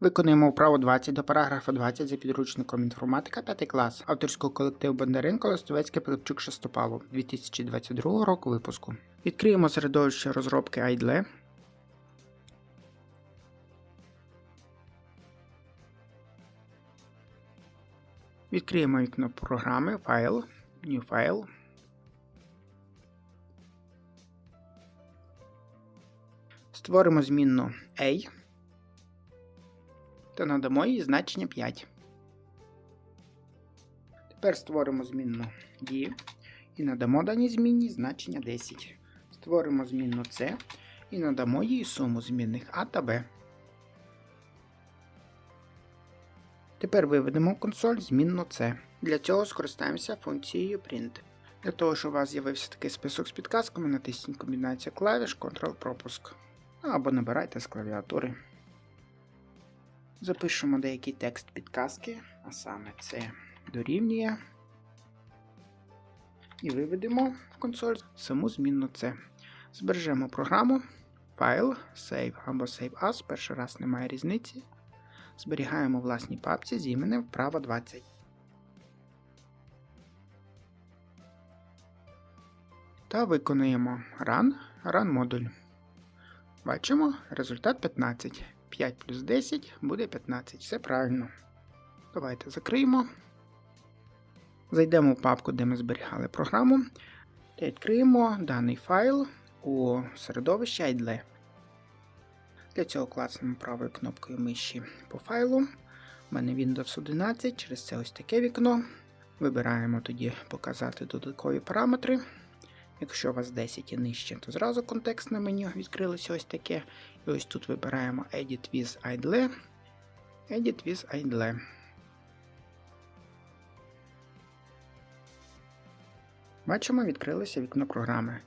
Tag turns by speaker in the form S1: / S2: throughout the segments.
S1: Виконуємо вправу 20 до параграфу 20 за підручником інформатика 5 клас авторського колективу Бондаренко Листовецький Пилипчук Шестопалов 2022 року випуску. Відкриємо середовище розробки IDLE. Відкриємо вікно програми Файл, New File. Створимо змінну A та надамо їй значення 5. Тепер створимо змінну D і надамо даній змінні значення 10. Створимо змінну C і надамо їй суму змінних А та Б. Тепер виведемо в консоль змінну C. Для цього скористаємося функцією print. Для того, щоб у вас з'явився такий список з підказками, натисніть комбінацію клавіш Ctrl-пропуск. Або набирайте з клавіатури. Запишемо деякий текст підказки, а саме це дорівнює. І виведемо в консоль саму змінну це. Збережемо програму, файл, Save або Save As, перший раз немає різниці. Зберігаємо власній папці з іменем вправо 20. Та виконуємо Run, Run модуль. Бачимо результат 15. 5 плюс 10 буде 15. Все правильно. Давайте закриємо. Зайдемо в папку, де ми зберігали програму. Та відкриємо даний файл у середовищі IDLE. Для цього клацнемо правою кнопкою миші по файлу. У мене Windows 11, через це ось таке вікно. Вибираємо тоді показати додаткові параметри. Якщо у вас 10 і нижче, то зразу контекстне меню відкрилося ось таке. І ось тут вибираємо Edit with IDLE. Edit with IDLE. Бачимо, відкрилося вікно програми.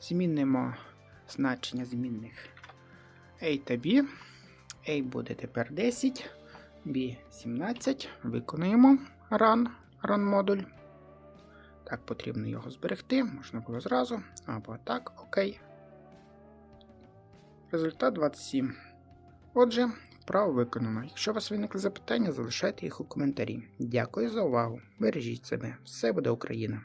S1: Змінимо значення змінних A та B. A буде тепер 10, B 17. Виконуємо Run, Run модуль. Так, потрібно його зберегти, можна було зразу, або так, окей. Результат 27. Отже, вправо виконано. Якщо у вас виникли запитання, залишайте їх у коментарі. Дякую за увагу. Бережіть себе. Все буде Україна!